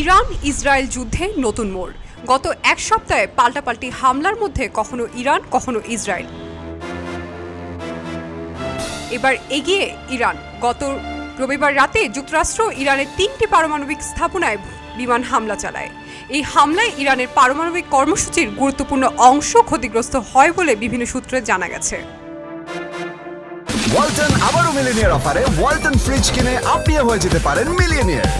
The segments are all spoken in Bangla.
ইরান ইসরায়েল যুদ্ধে নতুন মোড়। গত এক সপ্তাহে পাল্টাপাল্টি হামলার মধ্যে কখনো ইরান, কখনো ইসরায়েল। এবার এগিয়ে ইরান। গত রবিবার রাতে যুক্তরাষ্ট্র ইরানের তিনটি পারমাণবিক স্থাপনায় বিমান হামলা চালায়। এই হামলায় ইরানের পারমাণবিক কর্মসূচির গুরুত্বপূর্ণ অংশ ক্ষতিগ্রস্ত হয় বলে বিভিন্ন সূত্রে জানা গেছে। ওয়ালটন আবারও মিলিনিয়ার অফারে ওয়ালটন ফ্রিজ কিনে আপনিও হয়ে যেতে পারেন মিলিয়নিয়ার।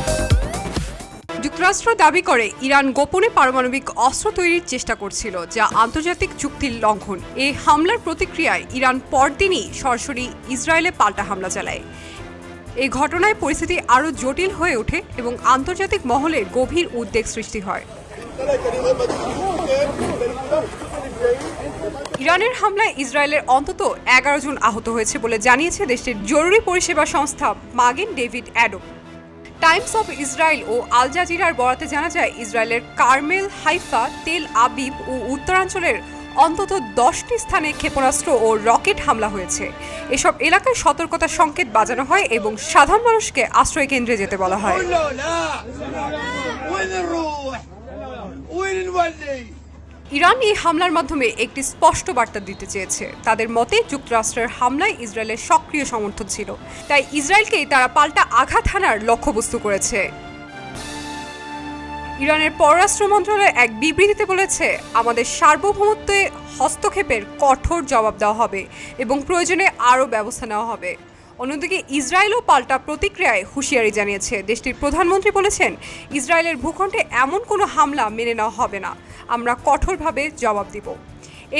যুক্তরাষ্ট্র দাবি করে ইরান গোপনে পারমাণবিক অস্ত্র তৈরির চেষ্টা করছিল, যা আন্তর্জাতিক চুক্তির লঙ্ঘন। এই হামলার প্রতিক্রিয়ায় ইরান পরদিনই সরাসরি ইসরায়েলে পাল্টা হামলা চালায়। এই ঘটনায় পরিস্থিতি আরও জটিল হয়ে ওঠে এবং আন্তর্জাতিক মহলে গভীর উদ্বেগ সৃষ্টি হয়। ইরানের হামলায় ইসরায়েলের অন্তত এগারো জন আহত হয়েছে বলে জানিয়েছে দেশটির জরুরি পরিষেবা সংস্থা Magen David Adom Times of Israel ও আল জাজিরার বরাতে জানা যায়, ইসরায়েলের কার্মেল, হাইফা, তেল আবিব ও উত্তরাঞ্চলের অন্তত দশটি স্থানে ক্ষেপণাস্ত্র ও রকেট হামলা হয়েছে। এসব এলাকায় সতর্কতা সংকেত বাজানো হয় এবং সাধারণ মানুষকে আশ্রয় কেন্দ্রে যেতে বলা হয়। ইরান এই হামলার মাধ্যমে একটি স্পষ্ট বার্তা দিতে চেয়েছে। তাদের মতে, যুক্তরাষ্ট্রের হামলায় ইসরায়েলের সক্রিয় সমর্থন ছিল। তাই ইসরায়েলকে তারা পাল্টা আঘাত হানার লক্ষ্যবস্তু করেছে। ইরানের পররাষ্ট্র মন্ত্রণালয় এক বিবৃতিতে বলেছে, আমাদের সার্বভৌমত্বে হস্তক্ষেপের কঠোর জবাব দেওয়া হবে এবং প্রয়োজনে আরও ব্যবস্থা নেওয়া হবে। অন্যদিকে ইসরায়েলও পাল্টা প্রতিক্রিয়ায় হুঁশিয়ারি জানিয়েছে। দেশটির প্রধানমন্ত্রী বলেছেন, ইসরায়েলের ভূখণ্ডে এমন কোনো হামলা মেনে নেওয়া হবে না। আমরা কঠোরভাবে জবাব দিব।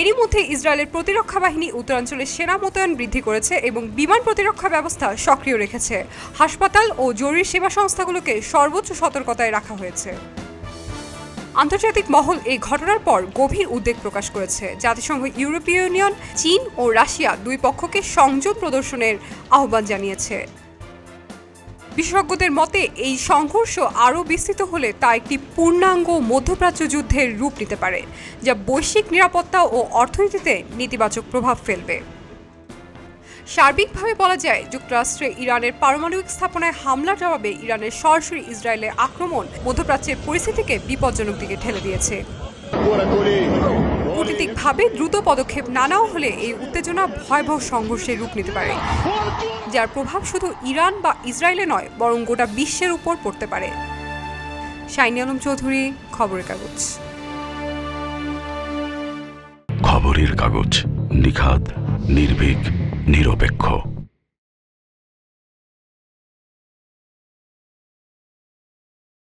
এরই মধ্যে ইসরায়েলের প্রতিরক্ষা বাহিনী উত্তরাঞ্চলে সেনা মোতায়েন বৃদ্ধি করেছে এবং বিমান প্রতিরক্ষা ব্যবস্থা সক্রিয় রেখেছে। হাসপাতাল ও জরুরি সেবা সংস্থাগুলোকে সর্বোচ্চ সতর্কতায় রাখা হয়েছে। আন্তর্জাতিক মহল এই ঘটনার পর গভীর উদ্বেগ প্রকাশ করেছে। জাতিসংঘ, ইউরোপীয় ইউনিয়ন, চীন ও রাশিয়া দুই পক্ষকে সংযম প্রদর্শনের আহ্বান জানিয়েছে। বিশেষজ্ঞদের মতে, এই সংঘর্ষ আরও বিস্তৃত হলে তা একটি পূর্ণাঙ্গ মধ্যপ্রাচ্য যুদ্ধের রূপ নিতে পারে, যা বৈশ্বিক নিরাপত্তা ও অর্থনীতিতে নেতিবাচক প্রভাব ফেলবে। সার্বিকভাবে বলা যায়, যুক্তরাষ্ট্রে ইরানের পারমাণবিক স্থাপনায় হামলার জবাবে ইরানের সরাসরি ইসরায়েলের আক্রমণ মধ্যপ্রাচ্যের পরিস্থিতিকে বিপজ্জনক দিকে ঠেলে দিয়েছে। কূটনীতিকভাবে দ্রুত পদক্ষেপ না নেওয়া হলে এই উত্তেজনা ভয়াবহ সংঘর্ষের রূপ নিতে পারে, যার প্রভাব শুধু ইরান বা ইসরায়েলে নয়, বরং গোটা বিশ্বের উপর পড়তে পারে। শাইনি আলম চৌধুরী, খবরের কাগজ। খবরের কাগজ, নিখাদ, নির্ভীক। নিরপেক্ষ।